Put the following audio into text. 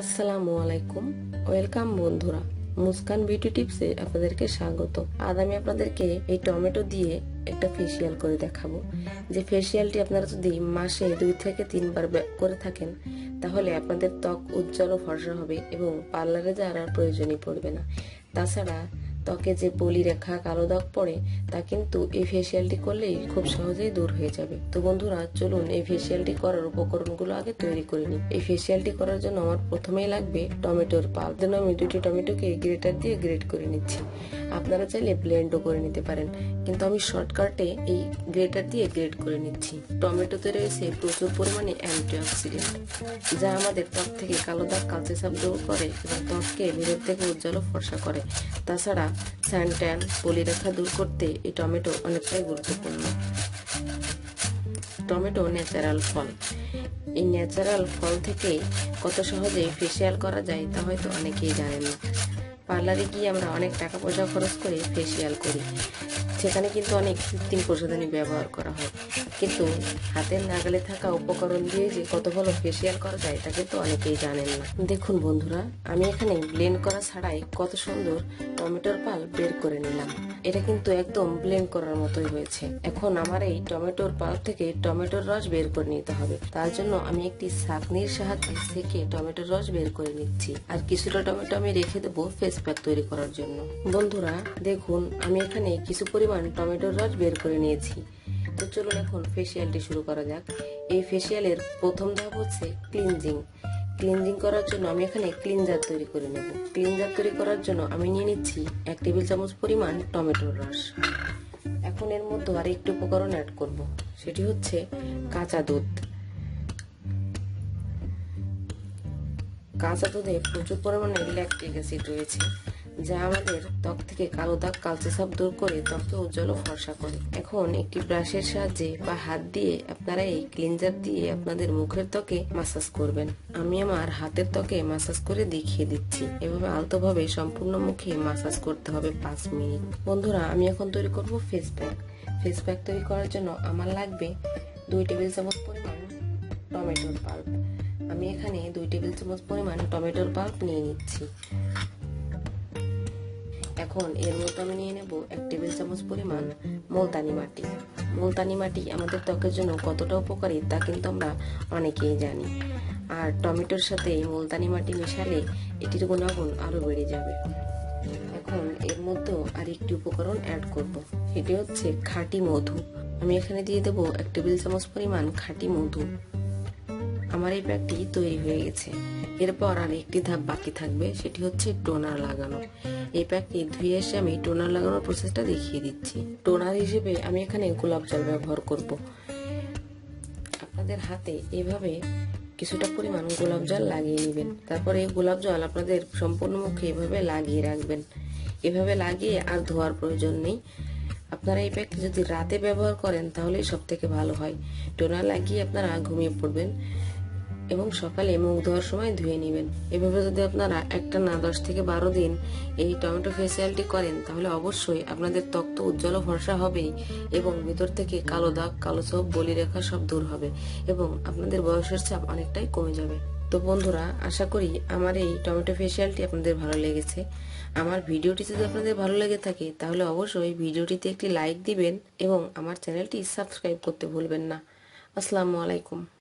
আসসালামু আলাইকুম ওয়েলকাম বন্ধুরা, মুস্কান বিউটি টিপসে আপনাদেরকে স্বাগত। আজ আমি আপনাদেরকে এই টমেটো দিয়ে একটা ফেসিয়াল করে দেখাবো। যে ফেসিয়ালটি আপনারা যদি মাসে দুই থেকে তিনবার করে থাকেন, তাহলে আপনাদের ত্বক উজ্জ্বল ও ফর্সা হবে এবং পার্লারে যাওয়ার প্রয়োজনই পড়বে না। তাছাড়া ত্বকে যে বলি রেখা কালো দাগ পড়ে, তা কিন্তু এই ফেসিয়ালটি করলেই খুব সহজেই দূর হয়ে যাবে। তো বন্ধুরা, চলুন এই ফেসিয়ালটি করার উপকরণগুলো আগে তৈরি করে নিই। এই ফেসিয়ালটি করার জন্য আমার প্রথমেই লাগবে টমেটোর পাল্প যেন আমি দুটি টমেটোকে গ্রেটার দিয়ে গ্রেট করে নিচ্ছি। আপনারা চাইলে ব্লেন্ডও করে নিতে পারেন। কিন্তু আমি শর্টকাটে এই গ্রেটার দিয়ে গ্রেট করে নিচ্ছি। টমেটোতে রয়েছে প্রচুর পরিমাণে অ্যান্টিঅক্সিডেন্ট যা আমাদের ত্বক থেকে কালো দাগ, কালচে সাপ দূর করে এবং ত্বককে ভিতর থেকে উজ্জ্বল ফর্সা করে। তাছাড়া স্যান ট্যান পলিরেখা দূর করতে এই টমেটো অনেকটাই গুরুত্বপূর্ণ। টমেটো ন্যাচারাল ফল। এই ন্যাচারাল ফল থেকে কত সহজে ফেসিয়াল করা যায় তা হয়তো অনেকেই জানেন না। পার্লারে গিয়ে আমরা অনেক টাকা পয়সা খরচ করে ফেসিয়াল করি। সেখানে কিন্তু অনেক কৃত্রিম প্রসাধনী ব্যবহার করা হয়। কিন্তু হাতের নাগালে থাকা উপকরণ দিয়ে যে কত ভালো ফেসিয়াল করা যায়, তা কিন্তু অনেকেই জানেন না। দেখুন বন্ধুরা, আমি এখানে ব্লেন্ড করা ছাড়াই কত সুন্দর টমেটোর পাল বের করে নিলাম। এটা কিন্তু একদম ব্লেন্ড করার মতোই হয়েছে। এখন আমার এই টমেটোর পাল থেকে টমেটোর রস বের করে নিতে হবে। তার জন্য আমি একটি ছাঁকনির সাহায্যে সেকে টমেটোর রস বের করে নিচ্ছি। আর কিছুটা টমেটো আমি রেখে দেবো ফেস প্যাক তৈরি করার জন্য। বন্ধুরা, দেখুন, আমি এখানে কিছু পরিমাণ টমেটোর রস বের করে নিয়েছি। তো চলুন এখন ফেসিয়ালটি শুরু করা যাক। এই ফেসিয়ালের প্রথম ধাপ হচ্ছে ক্লিনজিং ক্লিনজিং করার জন্য আমি এখানে ক্লিনজার তৈরি করে নেব। ক্লিনজার তৈরি করার জন্য আমি নিয়ে নিচ্ছি এক টেবিল চামচ পরিমাণ টমেটোর রস। এখন এর মধ্যে আর একটি উপকরণ অ্যাড করব, সেটি হচ্ছে কাঁচা দুধ। কাঁচা দুধে প্রচুর পরিমাণে ল্যাকটিক অ্যাসিড রয়েছে। যা আমাদের ত্বক থেকে কালো দাগ, কালচে সাপ দূর করে ত্বককে উজ্জ্বল ও ফর্সা করে। এখন একটি ব্রাশের সাহায্যে বা হাত দিয়ে আপনারা এই ক্লিনজার দিয়ে আপনাদের মুখের ত্বকে মাসাজ করবেন। আমি আমার হাতের ত্বকে মাসাজ করে দেখিয়ে দিচ্ছি। এভাবে আলতোভাবে সম্পূর্ণ মুখে মাসাজ করতে হবে পাঁচ মিনিট। বন্ধুরা, আমি এখন তৈরি করব ফেস প্যাক। ফেস প্যাক তৈরি করার জন্য আমার লাগবে দুই টেবিল চামচ পরিমাণ টমেটোর পাল্প। আমি এখানে দুই টেবিল চামচ পরিমাণ টমেটোর পাল্প নিয়ে নিচ্ছি। এখন এর মধ্যে আমি নিয়ে নেব এক টেবিল চামচ পরিমাণ মুলতানি মাটি। মুলতানি মাটি আমাদের ত্বকের জন্য কতটা উপকারী তা কিন্তু আমরা অনেকেই জানি। আর টমেটোর সাথে এই মুলতানি মাটি মেশালে এটির গুণাগুণ আরও বেড়ে যাবে। এখন এর মধ্যে আর একটি উপকরণ অ্যাড করব। এটি হচ্ছে খাঁটি মধু। আমি এখানে দিয়ে দেবো এক টেবিল চামচ পরিমাণ খাঁটি মধু। আমার এই প্যাকটি তৈরি হয়ে গেছে। এরপর আর একটি ধাপ বাকি থাকবে, সেটি হচ্ছে টোনার লাগানো। এই প্যাকটি ধুয়ে এসে আমি টোনার লাগানোর প্রসেসটা দেখিয়ে দিচ্ছি। টোনার হিসেবে আমি এখানে গোলাপ জল ব্যবহার করব। আপনাদের হাতে এভাবে কিছুটা পরিমাণ গোলাপ জল লাগিয়ে নেবেন। তারপরে এই গোলাপ জল আপনাদের সম্পূর্ণ মুখে এভাবে লাগিয়ে রাখবেন। এভাবে লাগিয়ে আর ধোয়ার প্রয়োজন নেই। আপনারা এই প্যাকটি যদি রাতে ব্যবহার করেন, তাহলেই সব থেকে ভালো হয়। টোনার লাগিয়ে আপনারা ঘুমিয়ে পড়বেন। এবং সকালে মুখ ধোয়ার সময় ধুয়ে নেবেন। এভাবে যদি আপনারা একটা না দশ থেকে বারো দিন এই টমেটো ফেসিয়ালটি করেন, তাহলে অবশ্যই আপনাদের ত্বক তো উজ্জ্বল ও ফর্সা হবেই এবং ভিতর থেকে কালো দাগ, কালো চোখ বলি রেখা সব দূর হবে এবং আপনাদের বয়সের চাপ অনেকটাই কমে যাবে। তো বন্ধুরা, আশা করি আমার এই টমেটো ফেসিয়ালটি আপনাদের ভালো লেগেছে। আমার ভিডিওটি যদি আপনাদের ভালো লেগে থাকে, তাহলে অবশ্যই ভিডিওটিতে একটি লাইক দিবেন এবং আমার চ্যানেলটি সাবস্ক্রাইব করতে ভুলবেন না। আসসালামু আলাইকুম।